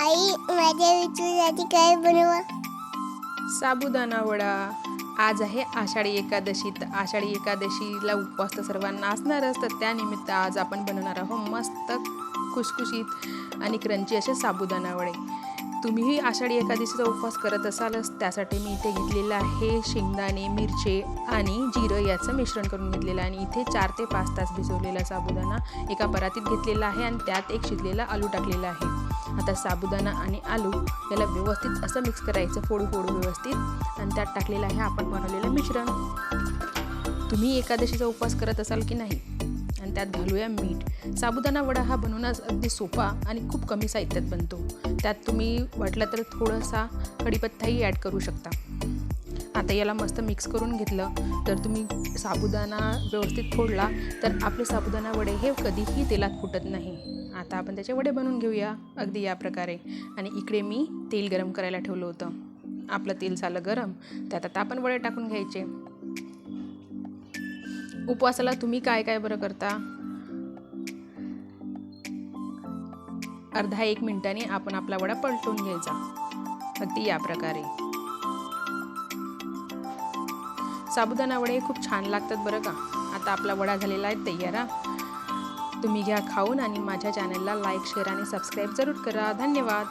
आई माझ्या विचारासाठी काय बनवा? साबुदाणा वडा. आज आहे आषाढी एकादशी. तर आषाढी एकादशीला उपवास तर सर्वांना असणारच. तर त्यानिमित्त आज आपण बनवणार आहोत मस्त खुशखुशीत आणि क्रंची असे साबुदाणा वडे. तुम्हीही आषाढी एकादशीचा उपवास करत असालच. त्यासाठी मी इथे घेतलेलं आहे शेंगदाणे मिरचे आणि जिरं याचं मिश्रण करून घेतलेलं. आहे आणि इथे चार ते पाच तास भिजवलेला साबुदाणा एका परातीत घेतलेला आहे आणि त्यात एक शिजलेला आलू टाकलेला आहे. आता साबुदाणा आणि आलू याला व्यवस्थित असं मिक्स करायचं फोडू फोडू व्यवस्थित. आणि त्यात टाकलेलं आहे आपण बनवलेलं मिश्रण. तुम्ही एकादशीचा उपवास करत असाल की नाही आणि त्यात घालूया मीठ. साबुदाणा वडा हा बनवण्यास अगदी सोपा आणि खूप कमी साहित्यात बनतो. त्यात तुम्ही वाटलं तर थोडासा कढीपत्ताही ॲड करू शकता. आता याला मस्त मिक्स करून घेतलं. तर तुम्ही साबुदाणा व्यवस्थित फोडला तर आपले साबुदाणा वडे हे कधीही तेलात फुटत नाही. आता आपण त्याचे वडे बनवून घेऊया अगदी या प्रकारे. आणि इकडे मी तेल गरम करायला ठेवलं होतं. आपलं तेल झालं गरम. त्यात आता आपण वडे टाकून घ्यायचे. उपवासाला तुम्ही काय काय बरं करता? अर्धा एक मिनिटाने आपण आपला वडा पलटून घ्यायचा. अगदी या प्रकारे. साबुदाणा वडे खूप छान लागतात बरं का. आता आपला वडा झालेला आहे तयार तुम्ही घ्या खाऊन आणि माझ्या चॅनलला लाईक शेअर आणि सबस्क्राईब जरूर करा. धन्यवाद.